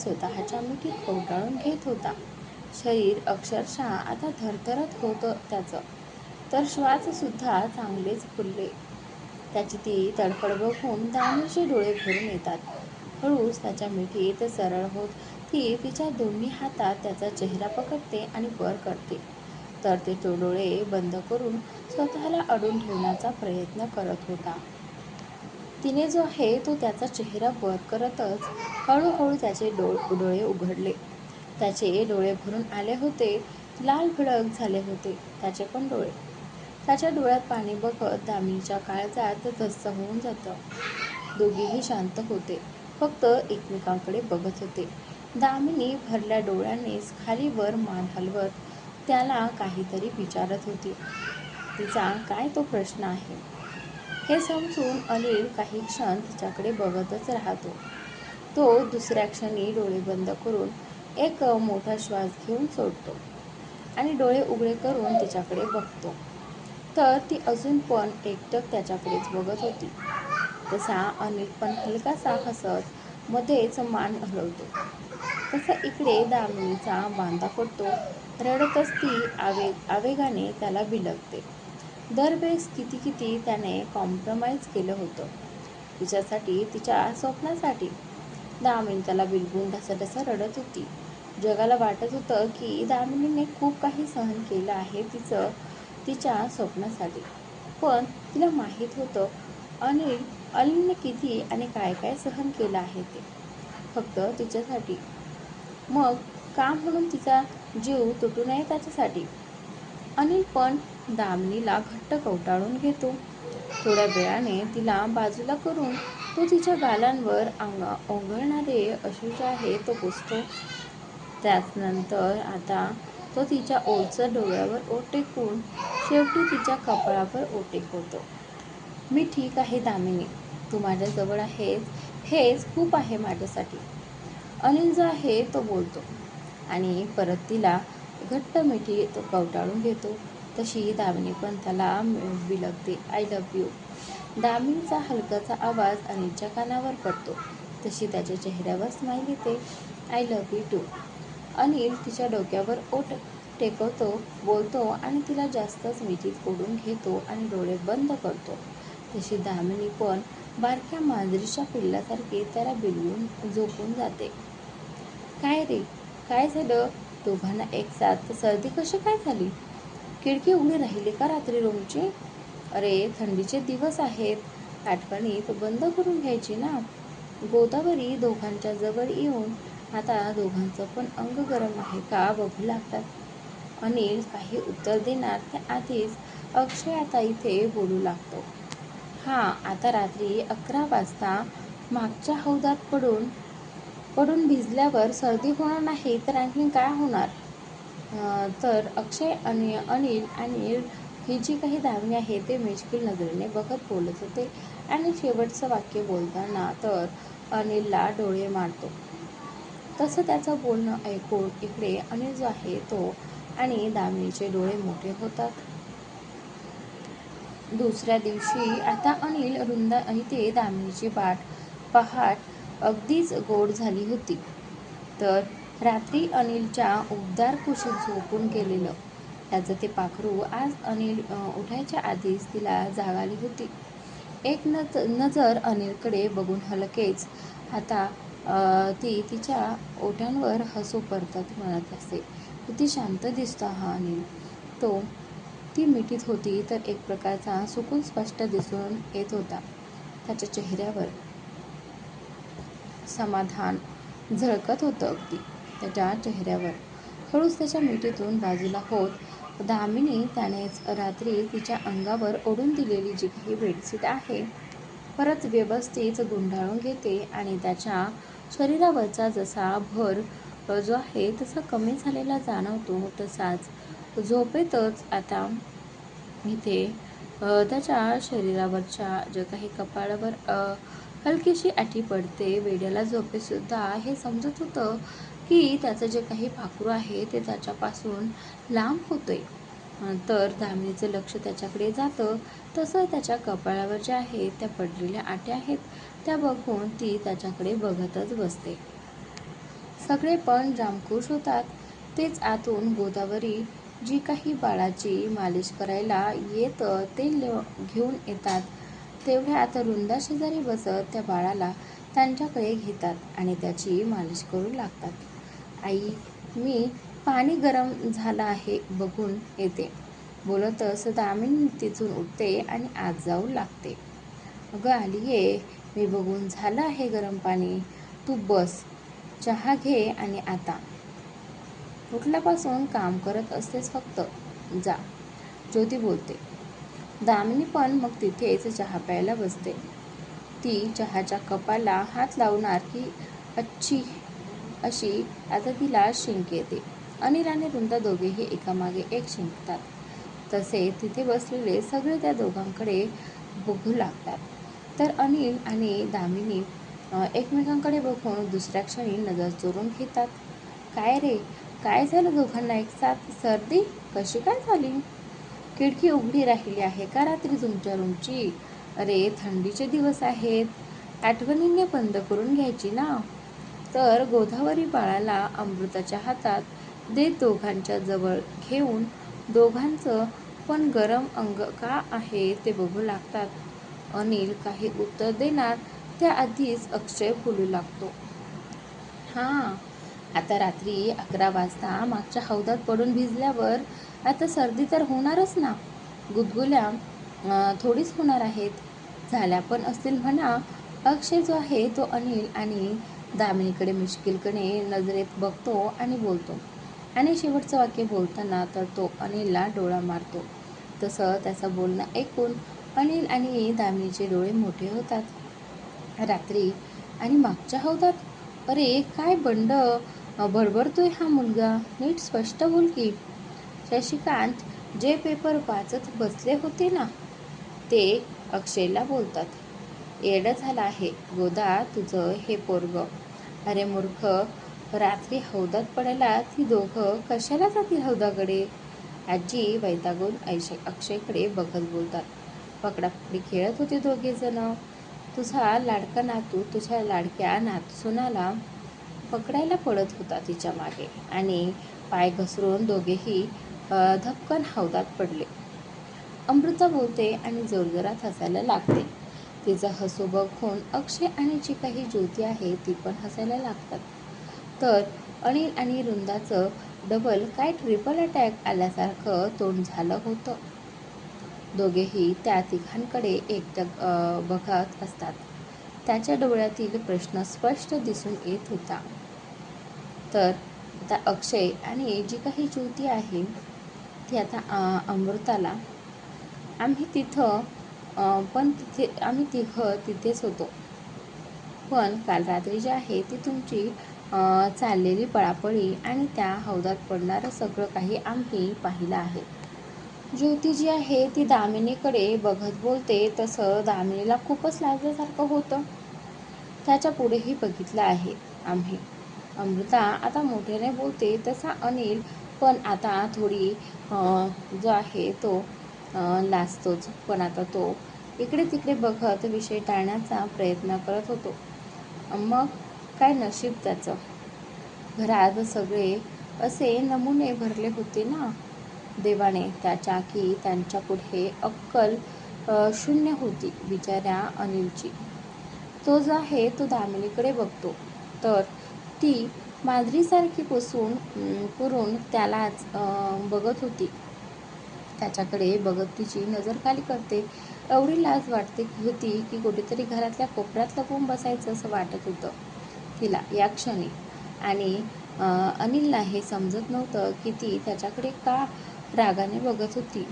स्वतःच्या मिठीत कवटाळून घेत होता. शरीर अक्षरशः आता थरथरत होतं त्याचं. तर श्वास सुद्धा चांगलेच फुलले. त्याची ती तडफड बघून दामिनीचे डोळे भरून येतात. हळूच त्याच्या मिठीत सरळ होत ती तिच्या दोन्ही हातात त्याचा चेहरा पकडते आणि वर करते. तर तो डोळे बंद करून स्वतःला अडून ठेवण्याचा प्रयत्न करत होता. तिने जो आहे तो त्याचा चेहरा वर करतच हळूहळू त्याचे डोळे उघडले. त्याचे डोळे भरून आले होते. लाल भडक झाले होते त्याचे पण डोळे. त्याच्या डोळ्यात पाणी बघत दामिनीच्या काळजात धस्त होऊन जातं. दोघेही शांत होते. फक्त एकमेकांकडे बघत होते. दामिनी भरल्या डोळ्यांनीच खाली वर मान हलवत त्याला काहीतरी विचारत होती. तिचा काय तो प्रश्न आहे हे समजून अनिल काही क्षण तिच्याकडे बघतच राहतो. तो दुसऱ्या क्षणी डोळे बंद करून एक मोठा श्वास घेऊन सोडतो आणि डोळे उघडे करून तिच्याकडे बघतो. तर ती अजून पण एकटक त्याच्याकडेच बघत होती. तसा अनिल पण हलकासा हसत मध्येच मान हलवतो. तसं इकडे दामिनीचा बांधा फुटतो. रडतच ती आवेगाने त्याला बिलगते. दरवेळेस किती किती त्याने कॉम्प्रमाइज केलं होतं तिच्यासाठी, तिच्या स्वप्नासाठी दामिनी त्याला बिलगून ढसाढसा रडत होती. जगाला वाटत होतं की दामिनीने खूप काही सहन केलं आहे तिचं तिच्या स्वप्नासाठी पण तिला माहीत होतं अनिल अनिलने किती आणि काय काय सहन केलं आहे ते फक्त तिच्यासाठी. मग काम म्हणून तिचा जीव तुटू नये त्याच्यासाठी? अनिल पण दामिनीला घट्ट कवटाळून घेतो. थोड्या वेळाने तिला बाजूला करून तो तिच्या गालांवर ओघळणारे अश्रू जे आहे तो पुसतो. त्यानंतर आता तो तिच्या ओलसर डोळ्यावर ओठ टेकून शेवटी तिच्या कपाळावर ओठ टेकवतो. मी ठीक आहे दामिनी. तू माझ्याजवळ आहेस हेच खूप आहे माझ्यासाठी. अनिल जो आहे तो बोलतो आणि परत तिला घट्ट मिठी मिठीत कवटाळून घेतो. तशी दामिनी पण त्याला बिलगते आय लव्ह यू. दामिनीचा हलकाचा आवाज अनिलच्या कानावर पडतो तशी त्याच्या चेहऱ्यावर स्माईल येते. I love you too. Anil तिच्या डोक्यावर ओट टेकवतो, बोलतो आणि तिला जास्तच मिठीत ओढून घेतो आणि डोळे बंद करतो. तशी दामिनी पण बारक्या मांजरीच्या पिल्लासारखी त्याला बिलवून झोपून जाते. काय रे काय झालं दोघांना एक साथ सर्दी कशी काय झाली? खिडकी उघडी राहिली का रात्री रूमची? अरे थंडीचे दिवस आहेत आठवणीत बंद करून घ्यायची ना. गोदावरी दोघांच्या जवळ येऊन आता दोघांचं पण अंग गरम आहे का बघू लागतात. अनिल काही उत्तर देणार त्याआधीच अक्षय आता इथे बोलू लागतो. हा आता रात्री अकरा वाजता मागच्या हौदात पडून पडून भिजल्यावर सर्दी होणार नाही तर आणखी काय होणार? तर अक्षय अनिल आणि ही जी काही धावणी आहे ते मिश्किल नजरेने बघत बोलत होते आणि शेवटचं वाक्य बोलताना तर अनिलला डोळे मारतो. तसं त्याचं बोलणं ऐकून इकडे अनिल जो आहे तो आणि दामिनीचे डोळे मोठे होतात. दुसऱ्या दिवशी आता अनिल इथे दामिनीची पहाट अगदीच गोड झाली होती. तर रात्री अनिलच्या उबदार कुशीत झोपून गेलेलं त्याचं ते पाखरू आज अनिल उठायच्या आधीच तिला जागाली होती. एक नजर अनिलकडे बघून हलकेच आता ती तिच्या ओठांवर हसू परतत म्हणत असे किती शांत दिसतो हा अनिल. तो ती मिठीत होती तर एक प्रकारचा सुकून स्पष्ट दिसून येत होता त्याच्या चेहऱ्यावर. समाधान झळकत होतं अगदी त्याच्या चेहऱ्यावर. हळूच त्याच्या मिठीतून बाजूला होत दामिनी त्यानेच रात्री तिच्या अंगावर ओढून दिलेली जी काही बेडशीट आहे परत व्यवस्थित गुंडाळून घेते आणि त्याच्या शरीरावरचा जसा भर जो आहे तसा कमी झालेला जाणवतो तसाच झोपेतच आता इथे त्याच्या शरीरावरच्या जे काही कपाळावर हलकीशी आठी पडते. वेड्याला झोपेसुद्धा हे समजत होतं की त्याचं जे काही भाकरू आहे ते त्याच्यापासून लांब होतंय. तर दामिनीचं लक्ष त्याच्याकडे जातं तसं त्याच्या कपाळावर ज्या आहेत त्या पडलेल्या आट्या आहेत त्या बघून ती त्याच्याकडे बघतच बसते. सगळे पण जामखुश होतात तेच आतून गोदावरी जी काही बाळाची मालिश करायला येतं ते घेऊन येतात तेवढ्यात रुंदा शेजारी बसत त्या बाळाला त्यांच्याकडे घेतात आणि त्याची मालिश करू लागतात. आई मी पाणी गरम झालं आहे बघून येते. बोलतच दामिनी तिथून उठते आणि आत जाऊ लागते. अगं आलीये मी बघून झालं आहे गरम पाणी. तू बस चहा घे आणि आता. उठल्यापासून काम करत असतेस फक्त. जा. ज्योती बोलते. दामिनी पण मग तिथेच चहा प्यायला बसते. ती चहाच्या कपाला हात लावणार की अच्छी अशी आता तिला शिंक येते. अनिल आणि वृंदा दोघेही एकामागे एक शिंकतात. तसे तिथे बसलेले सगळे त्या दोघांकडे बघू लागतात. तर अनिल आणि दामिनी एकमेकांकडे बघून दुसऱ्या क्षणी नजर चोरून घेतात. काय रे? काय झालं दोघांना एक साथ सर्दी? कशी काय झाली? खिडकी उघडी राहिली आहे का रात्री तुमच्या रूमची? अरे थंडीचे दिवस आहेत. आठवणींनी बंद करून घ्यायची ना? तर गोदावरी बाळाला अमृताच्या हातात देत दोघांच्या जवळ घेऊन. दोघांचं पण गरम अंग का आहे ते बघू लागतात. अनिल काही उत्तर देणार त्याआधीच अक्षय फुलू लागतो. हां आता रात्री अकरा वाजता मागच्या हौदात पडून भिजल्यावर आता सर्दी तर होणारच ना. गुदगुल्या थोडीच होणार आहेत. झाल्या पण असतील म्हणा. अक्षय जो आहे तो अनिल आणि दामिनीकडे मुश्किलकडे नजरेत बघतो आणि बोलतो. आणि शेवटचं वाक्य बोलताना तर तो अनिलला डोळा मारतो. तसं त्याचं बोलणं ऐकून अनिल आणि दामिनीचे डोळे मोठे होतात. रात्री आणि मागच्या होतात अरे काय बंड? बडबडतोय हा मुलगा. नीट स्पष्ट बोल की. शशिकांत जे पेपर वाचत बसले होते ना ते अक्षयला बोलतात येडं झालं आहे गोदा तुझं हे पोरग. अरे मूर्ख रात्री हौदात पडायला ती दोघं कशाला जातील हौदाकडे? आजी वैतागून ऐश अक्षयकडे बघत बोलतात पकडापकडी खेळत होते दोघे जण. तुझा लाडका नातू तुझ्या लाडक्या नातसुनाला पकडायला पडत होता तिच्यामागे आणि पाय घसरून दोघेही धपकन हौदात पडले. अमृता बोलते आणि जोरजोरात हसायला लागते. तिचा हसू बघून अक्षय आणि जी काही ज्योती आहे ती पण हसायला लागतात. तर अनिल आणि रुंदाचं डबल काय ट्रिपल अटॅक आल्यासारखं तोंड झालं होतं. दोघेही त्या तिघांकडे एकटक बघत असतात. त्याच्या डोळ्यातील प्रश्न स्पष्ट दिसून येत होता. तर आता अक्षय आणि जी काही ज्योती आहे ती आता अमृताला. आम्ही तिथं पण तिथे आम्ही तिघं तिथेच होतो. पण काल रात्री जी आहे ती तुमची चाललेली पळापळी आणि त्या हौदात पडणारं सगळं काही आम्ही पाहिलं आहे. ज्योती जी आहे ती दामिनीकडे बघत बोलते तसं दामिनीला खूपच लाजल्यासारखं होतं. त्याच्या पुढेही बघितलं आहे आम्ही. अमृता आता मोठ्याने बोलते तसा अनिल पण आता थोडी जो आहे तो लाजतोच पण आता तो इकडे तिकडे बघत विषय टाळण्याचा प्रयत्न करत होतो. मग काय नशीब त्याचं? घरात सगळे असे नमुने भरले होते ना देवाने त्याच्या की त्यांच्या पुढे अक्कल शून्य होती बिचाऱ्या अनिलची. तो जो आहे तो दामिनीकडे बघतो. तर ती माजरीसारखी पुसून पुरून त्यालाच बघत होती. त्याच्याकडे बघत तिची नजर खाली करते. एवढी लाज वाटते होती की कुठेतरी घरातल्या कोपऱ्यात लपून बसायचं असं वाटत होतं तिला या क्षणी. आणि अनिलला हे समजत नव्हतं की ती त्याच्याकडे का रागाने बघत होती.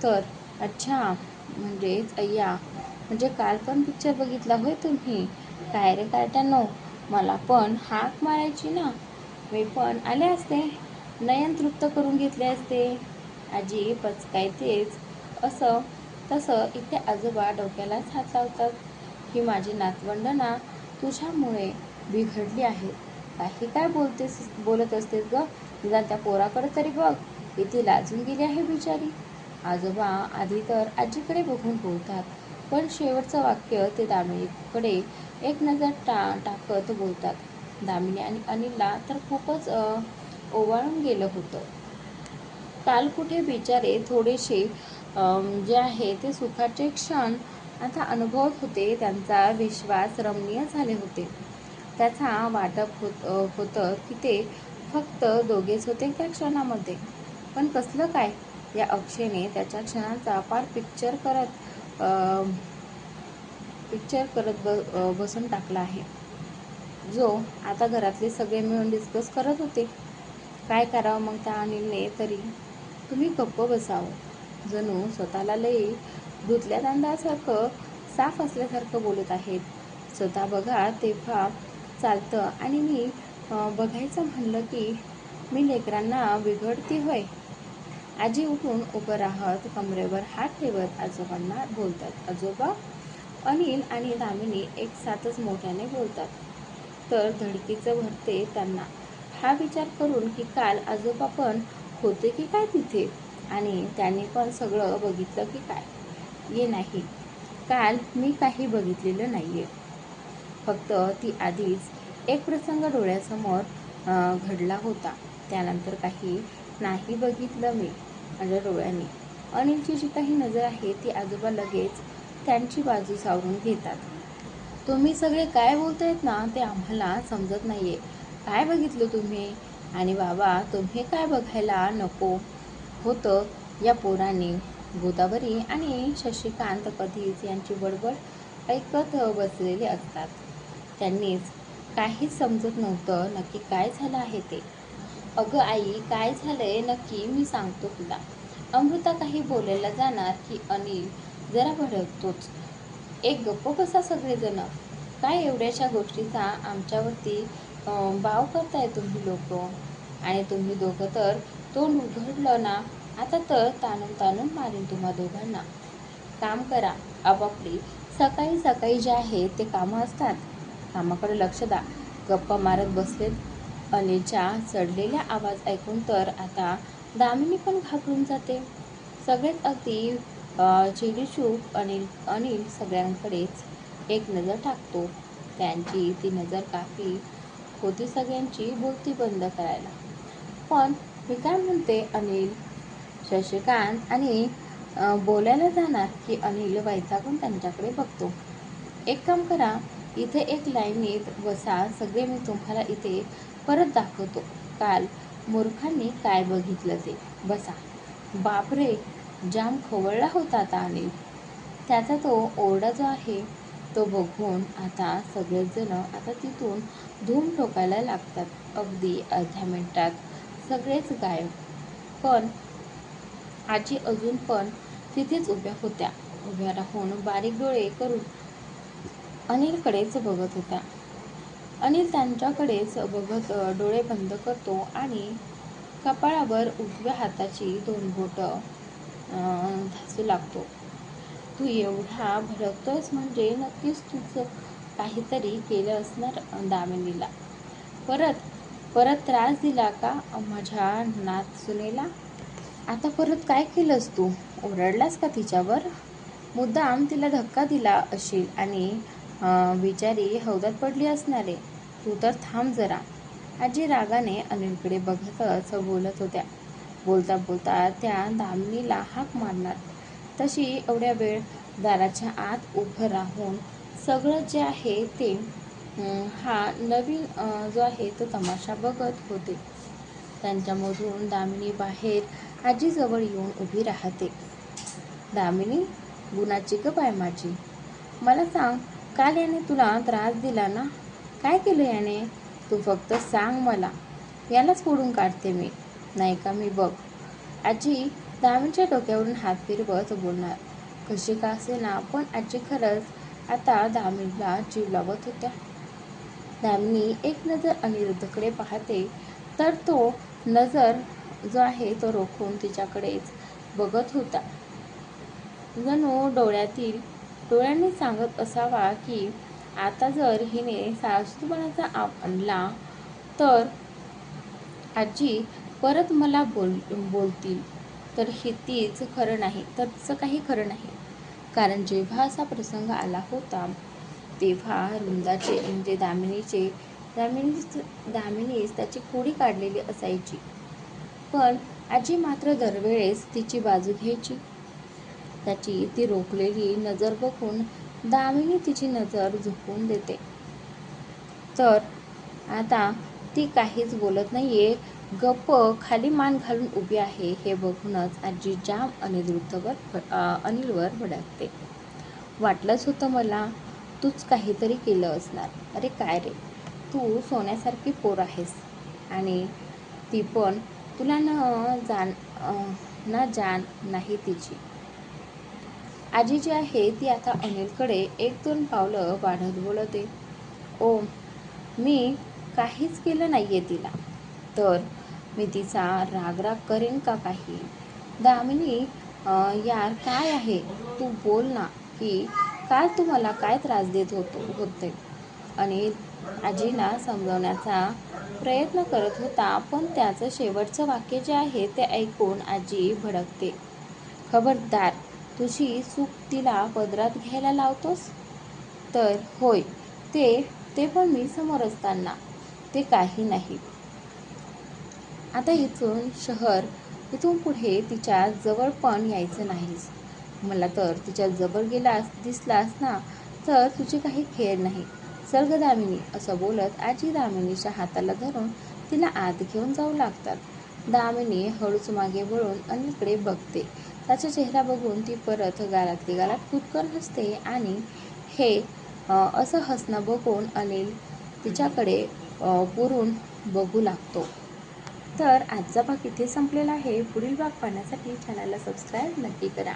तर अच्छा म्हणजेच अय्या म्हणजे काल पण पिक्चर बघितला होय तुम्ही? काय रे कार्ट्यानो मला पण हाक मारायची ना. मी पण आले असते. नयन तृप्त करून घेतले असते. आजी पचकायतेच असं तसं इथे आजोबा डोक्यालाच हात लावतात. ही माझी नातवंड ना तुझ्यामुळे बिघडली आहे. काही काय बोलतेस बोलत असतेस ग? निदान त्या पोराकडे तरी बघ. इथे लाजून गेली आहे बिचारी. आजोबा आधी तर आजीकडे बघून बोलतात. पण शेवटचं वाक्य ते दामिनीकडे एक नजर टा टाकत बोलतात. दामिनी आणि अनिलला तर खूपच ओवाळून गेलं होतं. काल कुठे बिचारे थोडेसे जे आहे ते सुखाचे क्षण आता अनुभवत होते त्यांचा विश्वास रमणीय झाले होते. त्याचा वाटप होत होतं की ते फक्त दोघेच होते त्या क्षणामध्ये. पण कसलं काय? या अक्षयने त्याच्या क्षणांचा फार पिक्चर करत पिक्चर करत ब बसून टाकला आहे. जो आता घरातले सगळे मिळून डिस्कस करत होते. काय करावं मग त्या अनिलने? तरी तुम्ही गप्प बसावं. जणू स्वतःला लई धुतल्या दांडासारखं साफ असल्यासारखं बोलत आहेत. स्वतः बघा तेव्हा चालतं. आणि मी बघायचं म्हणलं की मी लेकरांना बिघडती होय. आजी उठून उभं राहत कमरेवर हात ठेवत आजोबांना बोलतात. आजोबा अनिल आणि दामिनी एक साथच मोठ्याने बोलतात. तर धडकीचं भरते त्यांना. हा विचार करून की काल आजोबा पण होते की काय तिथे? आणि त्यांनी पण सगळं बघितलं की काय? ये नाही. काल मी काही बघितलेलं नाहीये. फक्त ती आधीच एक प्रसंग डोळ्यासमोर घडला होता. त्यानंतर काही नाही बघितलं मी. माझ्या डोळ्यांनी. अनिलची जी काही नजर आहे ती आजोबा लगेच त्यांची बाजू सावरून घेतात. तुम्ही सगळे काय बोलतायत ना ते आम्हाला समजत नाहीये. काय बघितलं तुम्ही? आणि बाबा तुम्ही काय बघायला नको? होतं या पोरांनी. गोदावरी आणि शशिकांत कधीच यांची बडबड ऐकत बसलेले असतात. त्यांनीच काहीच समजत नव्हतं नक्की काय झालं आहे ते. अगं आई काय झालंय नक्की मी सांगतो तुला. अमृता काही बोलायला जाणार की अनिल जरा भडकतोच एक गप्प बसा सगळेजण. काय एवढ्याशा गोष्टीचा आमच्यावरती भाव बाव करताय तुम्ही लोक? आणि तुम्ही दोघं तर तोंड उघडलं ना? आता तर ताणून ताणून मारेन तुम्हा दोघांना. काम करा. आपापली. सकाळी सकाळी जे आहे ते कामं असतात. कामाकडे लक्ष द्या. गप्पा मारत बसलेत. अनिलच्या चढलेल्या आवाज ऐकून तर आता दामिनी पण घाबरून जाते. सगळेच अगदी अं, अनिल अनिल सगळ्यांकडेच एक नजर टाकतो. त्यांची ती नजर काफी होती सगळ्यांची बोलती बंद करायला. पण मी काय म्हणते अनिल? शशिकांत आणि बोलायला जाणार की अनिल वैतागून त्यांच्याकडे बघतो. एक काम करा इथे एक लाईनीत बसा सगळे मी तुम्हाला इथे परत दाखवतो. काल मूर्खांनी काय बघितलं ते? बसा. बापरे! जाम खवळला होता आता अनिल त्याचा तो ओरडा जो आहे तो बघून आता सगळेजण आता तिथून धूम ठोकायला लागतात. अगदी अर्ध्या मिनटात सगळेच गायब. पण आजी अजून पण तिथेच उभ्या होत्या. उभ्या राहून बारीक डोळे करून अनिलकडेच बघत होत्या. अनिल त्यांच्याकडेच बघत डोळे बंद करतो आणि कपाळावर उजव्या हाताची दोन बोटं भासू लागतो. तू एवढा भडकतोयस म्हणजे नक्कीच तुझं काहीतरी केलं असणार दामिनीला. परत परत त्रास दिला का माझ्या नात सुनेला? आता परत काय केलंस तू? ओरडलास का तिच्यावर? मुद्दाम तिला धक्का दिला असेल आणि बिचारी हौदात पडली असणारे. तू तर थांब जरा. आजी रागाने अनिलकडे बघतच बोलत होत्या. बोलता बोलता त्या दामिनीला हाक मारणार. तशी एवढ्या वेळ दाराच्या आत उभं राहून सगळं जे आहे ते हा नवीन जो आहे तो तमाशा बघत होते. त्यांच्यामधून दामिनी बाहेर आजीजवळ येऊन उभी राहते. दामिनी गुणाची ग बाय माझी. मला सांग काल याने तुला त्रास दिला ना? काय केलं याने? तू फक्त सांग मला. यालाच फोडून काढते मी. नाही का? मी बघ. आजी दामिनीच्या डोक्यावरून हात फिरवत बोलणार. कशी का असेना पण आजी खरंच आता दामीला जीव लावत होत्या. दामिनी एक नजर अनिरुद्धकडे पाहते तर तो नजर जो आहे तो रोखून तिच्याकडेच बघत होता. जणू डोळ्यातील डोळ्यांनी सांगत असावा की आता जर हिने सासूपणाचा आप आणला तर आजी परत मला बोल बोलतील. तर हे तीच खरं नाही तर काही खरं नाही. कारण जेव्हा असा प्रसंग आला होता तेव्हा रुंदाचे म्हणजे दामिनीचे दामिनीच दामिनीस त्याची खोडी काढलेली असायची. पण आजी मात्र दरवेळेस तिची बाजू घ्यायची. त्याची ती रोखलेली नजर बघून दामिनी तिची नजर झुकवून देते. तर आता ती काहीच बोलत नाहीये गप्प खाली मान घालून उभी आहे हे बघूनच आजी जाम अनिरुद्धवर अनिलवर भडकते. वाटलंच होतं मला तूच काहीतरी केलं असणार. अरे काय रे? तू सोन्यासारखी पोर आहेस. आणि ती पण तुला न जाण ना जाण नाही तिची. आजी जी आहे ती आता अनिलकडे एक दोन पावलं वाढत बोलते. ओ मी काहीच केलं नाही आहे तिला. तर मी तिचा रागराग करेन का काही? दामिनी यार काय आहे? तू बोल ना की काल तू मला काय त्रास देत होतो होते? आणि आजीला समजवण्याचा प्रयत्न करत होता पण त्याचं शेवटचं वाक्य जे आहे ते ऐकून आजी भडकते. खबरदार तुझी चूक तिला पदरात घ्यायला लावतोस? तर होय ते ते पण मी समोर असताना. ते काही नाही. आता इथून शहर इथून पुढे तिच्या जवळ पण यायचं नाहीस मला तर तिच्या जवळ गेलास दिसलास ना तर तुझी काही खेळ नाही. सर्ग दामिनी असं बोलत आजी दामिनीच्या हाताला धरून तिला आत घेऊन जाऊ लागतात. दामिनी हळूच मागे वळून अनिलकडे बघते. त्याचा चेहरा बघून ती परत गालातली गालात कुटकन हसते आणि हे असं हसणं बघून अनिल तिच्याकडे पुरून बघू लागतो. तर आजचा भाग इथे संपलेला आहे. पुढील भाग पाहण्यासाठी चॅनलला सबस्क्राईब नक्की करा.